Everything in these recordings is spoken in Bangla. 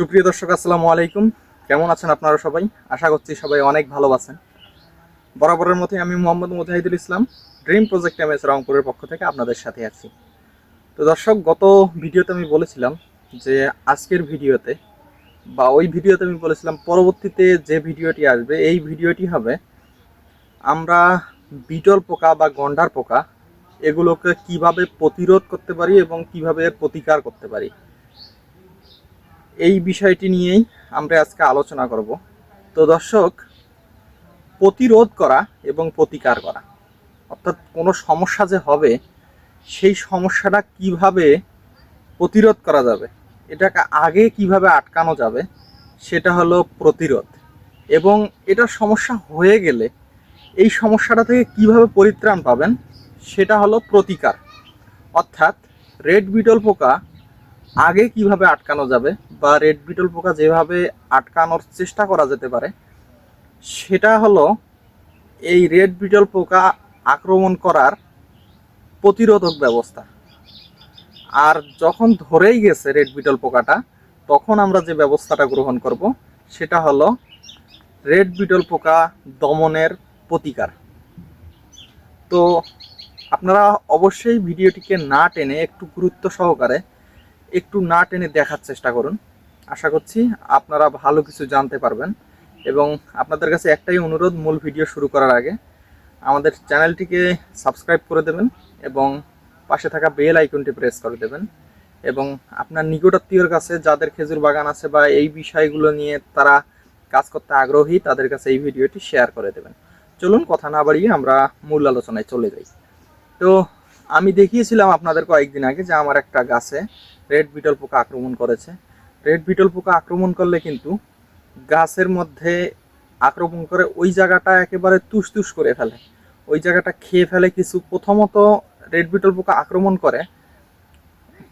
সুপ্রিয় দর্শক, আসসালামু আলাইকুম। কেমন আছেন আপনারা সবাই? আশা করছি সবাই অনেক ভালো আছেন। বরাবরের মতোই আমি Mohammad Mujahidul Islam dream project M S রংপুরের পক্ষ থেকে আপনাদের সাথে আছি। তো দর্শক, গত ভিডিওতে আমি বলেছিলাম যে আজকের ভিডিওতে, বা ওই ভিডিওতে আমি বলেছিলাম পরবর্তীতে যে ভিডিওটি আসবে, এই ভিডিওটি হবে আমরা বিটল পোকা বা গন্ডার পোকা, এগুলোকে কীভাবে প্রতিরোধ করতে পারি এবং কীভাবে প্রতিকার করতে পারি। এই বিষয়টি নিয়েই আমরা আজকে আলোচনা করব। তো দর্শক, প্রতিরোধ করা এবং প্রতিকার করা, অর্থাৎ কোনো সমস্যা যে হবে, সেই সমস্যাটা কীভাবে প্রতিরোধ করা যাবে, এটাকে আগে কীভাবে আটকানো যাবে, সেটা হলো প্রতিরোধ। এবং এটা সমস্যা হয়ে গেলে এই সমস্যাটা থেকে কীভাবে পরিত্রাণ পাবেন, সেটা হলো প্রতিকার। অর্থাৎ রেড বিটল পোকা আগে কীভাবে আটকানো যাবে বা রেড বিটল পোকা যেভাবে আটকানোর চেষ্টা করা যেতে পারে, সেটা হলো এই রেড বিটল পোকা আক্রমণ করার প্রতিরোধক ব্যবস্থা। আর যখন ধরেই গেছে রেড বিটল পোকাটা, তখন আমরা যে ব্যবস্থাটা গ্রহণ করব, সেটা হলো রেড বিটল পোকা দমনের প্রতিকার। তো আপনারা অবশ্যই ভিডিওটিকে না টেনে একটু গুরুত্ব সহকারে একটু না টেনে দেখার চেষ্টা করুন। আশা করছি আপনারা ভালো কিছু জানতে পারবেন এবং আপনাদের কাছে একটাই অনুরোধ, মূল ভিডিও শুরু করার আগে আমাদের চ্যানেলটিকে সাবস্ক্রাইব করে দেবেন এবং পাশে থাকা বেল আইকনটি প্রেস করে দেবেন এবং আপনার নিকটাত্মীয়র কাছে যাদের খেজুর বাগান আছে বা এই বিষয়গুলো নিয়ে তারা কাজ করতে আগ্রহী, তাদের কাছে এই ভিডিওটি শেয়ার করে দেবেন। চলুন, কথা না বাড়িয়ে আমরা মূল আলোচনায় চলে যাই। তো আমি দেখিয়েছিলাম আপনাদের কয়েকদিন আগে যে আমার একটা গাছে রেড বিটল পোকা আক্রমণ করেছে। রেড বিটল পোকা আক্রমণ করলে কিন্তু গাছের মধ্যে আক্রমণ করে ওই জায়গাটা একেবারে তুষ করে ফেলে। ওই জায়গাটা খেয়ে ফেলে কিছু প্রথমত রেড বিটল পোকা আক্রমণ করে,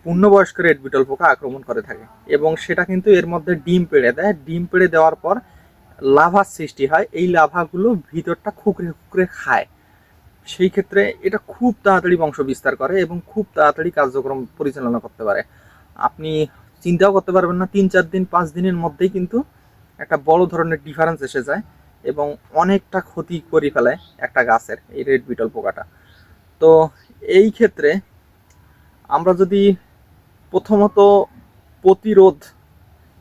পূর্ণবয়স্ক রেড বিটল পোকা আক্রমণ করে থাকে এবং সেটা কিন্তু এর মধ্যে ডিম পেড়ে দেয়। ডিম পেড়ে দেওয়ার পর লাভার সৃষ্টি হয়, এই লাভাগুলো ভিতরটা খুকরে খুকরে খায়। সেই ক্ষেত্রে এটা খুব তাড়াতাড়ি বংশ বিস্তার করে এবং খুব তাড়াতাড়ি কার্যক্রম পরিচালনা করতে পারে। আপনি চিন্তাও করতে পারবেন না, তিন চার দিন, পাঁচ দিনের মধ্যেই কিন্তু একটা বড় ধরনের ডিফারেন্স এসে যায় এবং অনেকটা ক্ষতি করে ফেলে একটা গাছের, এই রেড বিটল পোকাটা। তো এই ক্ষেত্রে আমরা যদি প্রথমত প্রতিরোধ,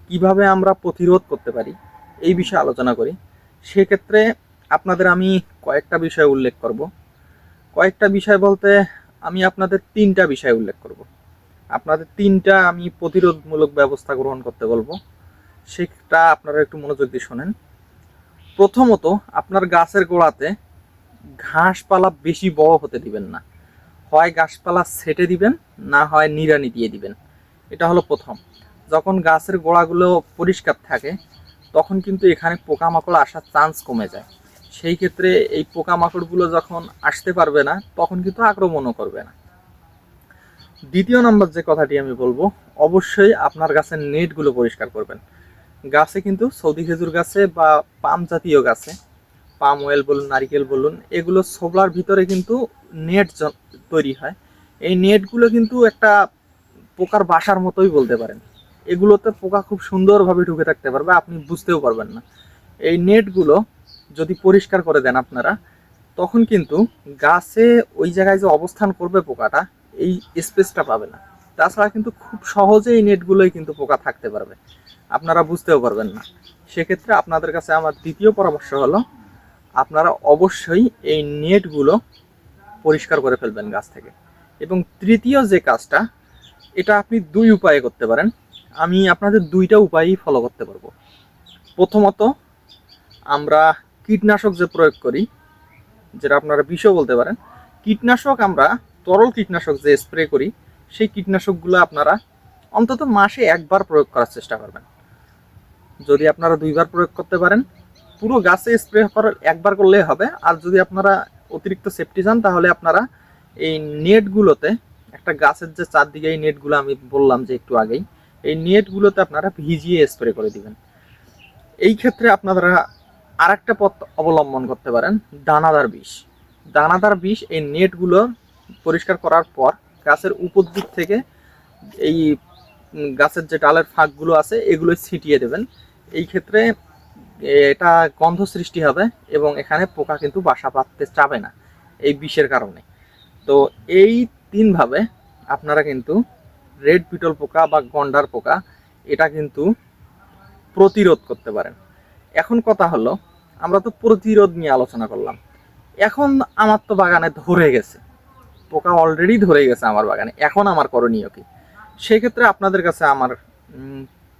কীভাবে আমরা প্রতিরোধ করতে পারি, এই বিষয়ে আলোচনা করি। সেক্ষেত্রে আপনাদের আমি কয়েকটা বিষয় উল্লেখ করব। কয়েকটা বিষয় বলতে আমি আপনাদের তিনটা বিষয় উল্লেখ করব। আপনাদের তিনটা আমি প্রতিরোধমূলক ব্যবস্থা গ্রহণ করতে বলব। সেটা আপনারা একটু মনোযোগ দিয়ে শোনেন। প্রথমত, আপনার গাছের গোড়াতে ঘাসপালা বেশি বড় হতে দিবেন না। হয় গাছপালা ছেটে দিবেন, না হয় নিড়ানি দিয়ে দিবেন। এটা হলো প্রথম। যখন গাছের গোড়াগুলো পরিষ্কার থাকে, তখন কিন্তু এখানে পোকামাকড় আসার চান্স কমে যায়। সেই ক্ষেত্রে এই পোকামাকড়গুলো যখন আসতে পারবে না, তখন কিন্তু আক্রমণও করবে না। দ্বিতীয় নম্বর যে কথাটি আমি বলব, অবশ্যই আপনার গাছের নেটগুলো পরিষ্কার করবেন। গাছে কিন্তু সৌদি খেজুর গাছে বা পাম জাতীয় গাছে, পাম অয়েল বলুন, নারিকেল বলুন, এগুলো সোবলার ভিতরে কিন্তু নেট তৈরি হয়। এই নেটগুলো কিন্তু একটা পোকার বাসার মতোই বলতে পারেন। এগুলোতে পোকা খুব সুন্দরভাবে ঢুকে থাকতে পারবে, আপনি বুঝতেও পারবেন না। এই নেটগুলো যদি পরিষ্কার করে দেন আপনারা, তখন কিন্তু গাছে ওই জায়গায় যে অবস্থান করবে পোকাটা, এই স্পেসটা পাবে না। তাছাড়া কিন্তু খুব সহজে এই নেটগুলোই কিন্তু পোকা থাকতে পারবে। আপনারা বুঝতেও পারবেন না। সেক্ষেত্রে আপনাদের কাছে আমার দ্বিতীয় পরামর্শ হলো, আপনারা অবশ্যই এই নেটগুলো পরিষ্কার করে ফেলবেন গাছ থেকে। এবং তৃতীয় যে কাজটা, এটা আপনি দুই উপায়ে করতে পারেন। আমি আপনাদের দুইটা উপায়ই ফলো করতে পারব। প্রথমত, আমরা কীটনাশক যে প্রয়োগ করি, যেটা আপনারা বিষও বলতে পারেন, কীটনাশক আমরা, তরল কীটনাশক যে স্প্রে করি, সেই কীটনাশকগুলো আপনারা অন্তত মাসে একবার প্রয়োগ করার চেষ্টা করবেন। যদি আপনারা দুইবার প্রয়োগ করতে পারেন, পুরো গাছে স্প্রে করার একবার করলেই হবে। আর যদি আপনারা অতিরিক্ত সেফটি চান, তাহলে আপনারা এই নেটগুলোতে, একটা গাছের যে চারদিকে এই নেটগুলো আমি বললাম যে একটু আগেই, এই নেটগুলোতে আপনারা ভিজিয়ে স্প্রে করে দিবেন। এই ক্ষেত্রে আপনারা আর একটা পথ অবলম্বন করতে পারেন, দানাদার বিষ। দানাদার বিষ এই নেটগুলো পরিষ্কার করার পর গাছের উপর দিক থেকে এই গাছের যে ডালের ফাঁকগুলো আছে, এগুলো ছিটিয়ে দেবেন। এই ক্ষেত্রে এটা গন্ধ সৃষ্টি হবে এবং এখানে পোকা কিন্তু বাসা বাঁধতে চাবে না এই বিষের কারণে। তো এই তিনভাবে আপনারা কিন্তু রেড পিটল পোকা বা গন্ডার পোকা, এটা কিন্তু প্রতিরোধ করতে পারেন। এখন কথা হলো আমরা তো প্রতিরোধ নিয়ে আলোচনা করলাম। এখন আমার তো বাগানে ধরে গেছে। পোকা অলরেডি ধরে গেছে আমার বাগানে। এখন আমার করণীয় কি? সেক্ষেত্রে আপনাদের কাছে আমার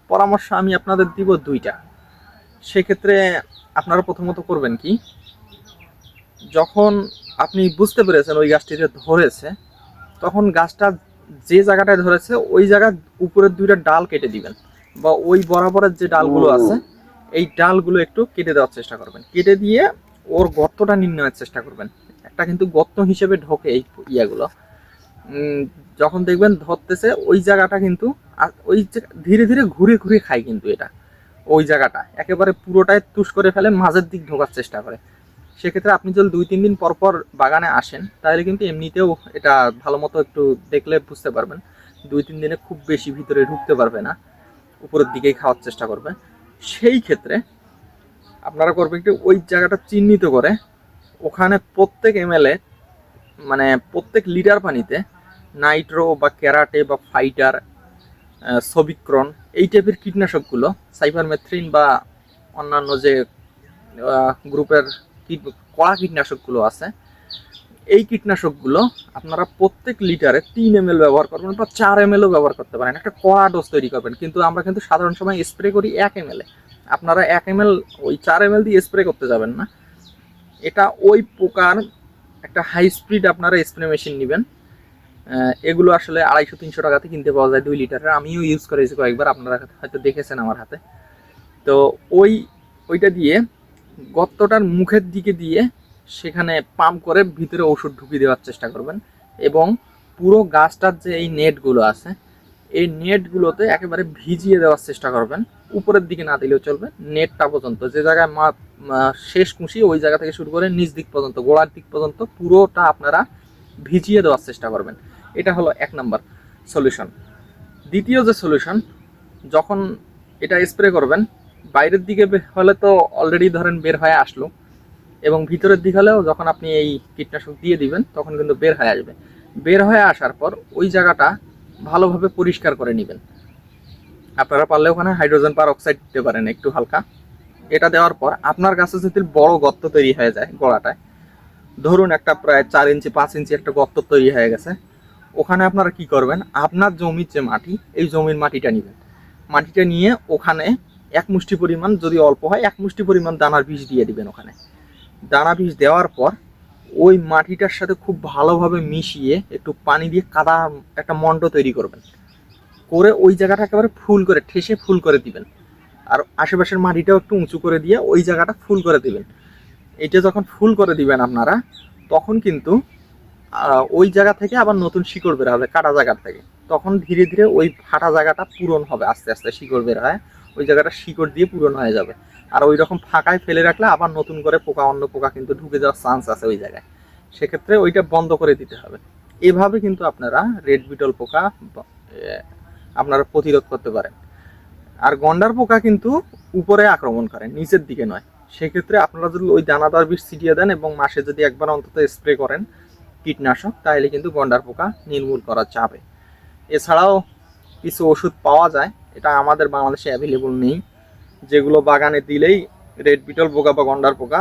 পরামর্শ আমি আপনাদের দিব দুইটা। সেক্ষেত্রে আপনারা প্রথমত করবেন কি? যখন আপনি বুঝতে পেরেছেন ওই গাছটিতে ধরেছে তখন গাছটা যে জায়গাটায় ধরেছে ওই জায়গার উপরের দুইটা ডাল কেটে দিবেন। বা ওই বরাবরের যে ডালগুলো আছে এই ডালগুলো একটু কেটে দেওয়ার চেষ্টা করবেন। কেটে দিয়ে ওর গর্তটা নির্ণয়ের চেষ্টা করবেন। একটা কিন্তু গর্ত হিসেবে ঢোকে এই ইয়াগুলো। যখন দেখবেন ধরতেছে, ওই জায়গাটা কিন্তু ওই ধীরে ধীরে ঘুরে ঘুরে খায় কিন্তু এটা। ওই জায়গাটা একেবারে পুরোটাই তুষ করে ফেলে, মাঝের দিক ঢোকার চেষ্টা করে। সেক্ষেত্রে আপনি যদি দুই, তিন দিন পর পর বাগানে আসেন, তাহলে কিন্তু এমনিতেও এটা ভালো মতো একটু দেখলে বুঝতে পারবেন। দুই, তিন দিনে খুব বেশি ভিতরে ঢুকতে পারবে না। উপরের দিকেই খাওয়ার চেষ্টা করবে। সেই ক্ষেত্রে আপনারা করবেন কি, ওই জায়গাটা চিহ্নিত করে ওখানে প্রত্যেক এমএলএ মানে প্রত্যেক লিটার পানিতে নাইট্রো বা ক্যারাটে বা ফাইটার সবিক্রন এই টাইপের কীটনাশকগুলো সাইপারমেথ্রিন বা অন্যান্য যে গ্রুপের কীট কড়া কীটনাশকগুলো আছে এই কীটনাশকগুলো আপনারা প্রত্যেক লিটারে তিন এম ব্যবহার করবেন বা চার এম ব্যবহার করতে পারেন। একটা কড়া ডোজ তৈরি করবেন, কিন্তু আমরা কিন্তু সাধারণ সময় স্প্রে করি এক এম আপনারা এক এম ওই চার এম দিয়ে স্প্রে করতে যাবেন না। এটা ওই পোকার একটা হাই স্পিড আপনারা স্প্রে মেশিন নেবেন। এগুলো আসলে আড়াইশো, তিনশো টাকাতে কিনতে পাওয়া যায় দুই লিটারের। আমিও ইউজ করেছি কয়েকবার, আপনারা হয়তো দেখেছেন আমার হাতে। তো ওই, ওইটা দিয়ে গর্তটার মুখের দিকে দিয়ে সেখানে পাম্প করে ভিতরে ওষুধ ঢুকিয়ে দেওয়ার চেষ্টা করবেন। এবং পুরো গাছটার যে এই নেটগুলো আছে, এই নেটগুলোতে একেবারে ভিজিয়ে দেওয়ার চেষ্টা করবেন। উপরের দিকে না দিলেও চলবে, নেটটা পর্যন্ত। যে জায়গায় মা শেষ কুশি, ওই জায়গা থেকে শুরু করে নিচ দিক পর্যন্ত, গোড়ার দিক পর্যন্ত পুরোটা আপনারা ভিজিয়ে দেওয়ার চেষ্টা করবেন। এটা হলো এক নাম্বার সলিউশন। দ্বিতীয় যে সলিউশন, যখন এটা স্প্রে করবেন, বাইরের দিকে হলে তো অলরেডি ধরেন বের হয়ে আসলো। এবং ভিতরের দিক হলেও যখন আপনি এই কীটনাশক দিয়ে দিবেন, তখন কিন্তু বের হয়ে আসবে। বের হয়ে আসার পর ওই জায়গাটা ভালোভাবে পরিষ্কার করে নেবেন। আপনারা পারলে ওখানে হাইড্রোজেন পার অক্সাইড দিতে পারেন একটু হালকা। এটা দেওয়ার পর আপনার গাছে যদি বড় গর্ত তৈরি হয়ে যায় গোড়াটায় ধরুন একটা প্রায় চার ইঞ্চি, পাঁচ ইঞ্চি একটা গর্ত তৈরি হয়ে গেছে, ওখানে আপনারা কি করবেন? আপনার জমির যে মাটি, এই জমির মাটিটা নেবেন। মাটিটা নিয়ে ওখানে এক মুষ্টি পরিমাণ যদি অল্প হয়, এক মুষ্টি পরিমাণ দানার বীজ দিয়ে দিবেন ওখানে। দানা বীজ দেওয়ার পর ওই মাটিটার সাথে খুব ভালোভাবে মিশিয়ে একটু পানি দিয়ে কাদা একটা মন্ড তৈরি করবেন। করে ওই জায়গাটা একেবারে ফুল করে, ঠেসে ফুল করে দিবেন। আর আশেপাশের মাটিটাও একটু উঁচু করে দিয়ে ওই জায়গাটা ফুল করে দিবেন। এটা যখন ফুল করে দিবেন আপনারা, তখন কিন্তু ওই জায়গা থেকে আবার নতুন শিকড় বের হবে, কাটা জায়গার থেকে। তখন ধীরে ধীরে ওই ফাটা জায়গাটা পূরণ হবে, আস্তে আস্তে শিকড় বের হয়। ওই জায়গাটা শিকড় দিয়ে পূরণ হয়ে যাবে। আর ওই রকম ফাঁকায় ফেলে রাখলে আবার নতুন করে পোকা, অন্য পোকা কিন্তু ঢুকে যাওয়ার চান্স আছে ওই জায়গায়। সেক্ষেত্রে ওইটা বন্ধ করে দিতে হবে। এভাবে কিন্তু আপনারা রেড বিটল পোকা আপনারা প্রতিরোধ করতে পারেন। আর গন্ডার পোকা কিন্তু উপরে আক্রমণ করে, নিচের দিকে নয়। সেক্ষেত্রে আপনারা যদি ওই দানাদার বিষ ছিটিয়ে দেন এবং মাসে যদি একবার অন্তত স্প্রে করেন কীটনাশক, তাহলে কিন্তু গন্ডার পোকা নির্মূল করা যাবে এছাড়াও কিছু ওষুধ পাওয়া যায়। এটা আমাদের বাংলাদেশে অ্যাভেলেবল নেই। যেগুলো বাগানে দিলেই রেড বিটল পোকা বা গন্ডার পোকা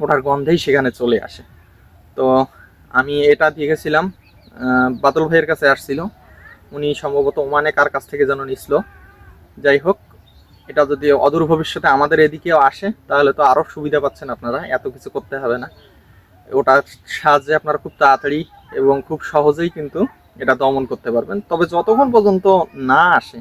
ওটার গন্ধেই সেখানে চলে আসে। তো আমি এটা আহ, বাদল ভাইয়ের কাছে আসছিল। উনি সম্ভবত ওমানে কার কাছ থেকে যেন নিছিল। যাই হোক এটা যদি অদূর ভবিষ্যতে আমাদের এদিকেও আসে তাহলে তো আরও সুবিধা পাচ্ছেন আপনারা এত কিছু করতে হবে না। ওটার সাহায্যে আপনারা খুব তাড়াতাড়ি এবং খুব সহজেই কিন্তু এটা দমন করতে পারবেন। তবে যতক্ষণ পর্যন্ত না আসে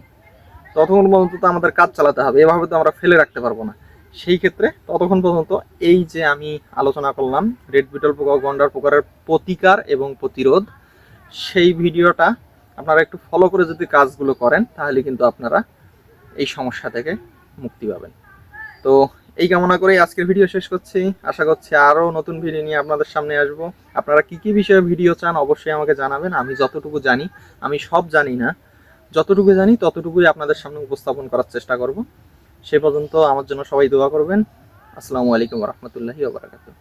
ততক্ষণ পর্যন্ত তো আমাদের কাজ চালাতে হবে। এভাবে তো আমরা ফেলে রাখতে পারব না। সেই ক্ষেত্রে ততক্ষণ পর্যন্ত এই যে আমি আলোচনা করলাম, রেড বিটল পোকা গন্ডার পোকারের প্রতিকার এবং প্রতিরোধ, সেই ভিডিওটা আপনারা একটু ফলো করে যদি কাজগুলো করেন, তাহলে কিন্তু আপনারা এই সমস্যা থেকে মুক্তি পাবেন। তো এই কামনা করেই আজকের ভিডিও শেষ করছি। আশা করছি আরও নতুন ভিডিও নিয়ে আপনাদের সামনে আসব। আপনারা কি কি বিষয়ে ভিডিও চান অবশ্যই আমাকে জানাবেন। আমি যতটুকু জানি, আমি সব জানি না। যতটুকু জানি, ততটুকুই আপনাদের সামনে উপস্থাপন করার চেষ্টা করব। সে পর্যন্ত আমার জন্য সবাই দোয়া করবেন। আসসালামু আলাইকুম রহমতুল্লাহি ওবরাকাতুহ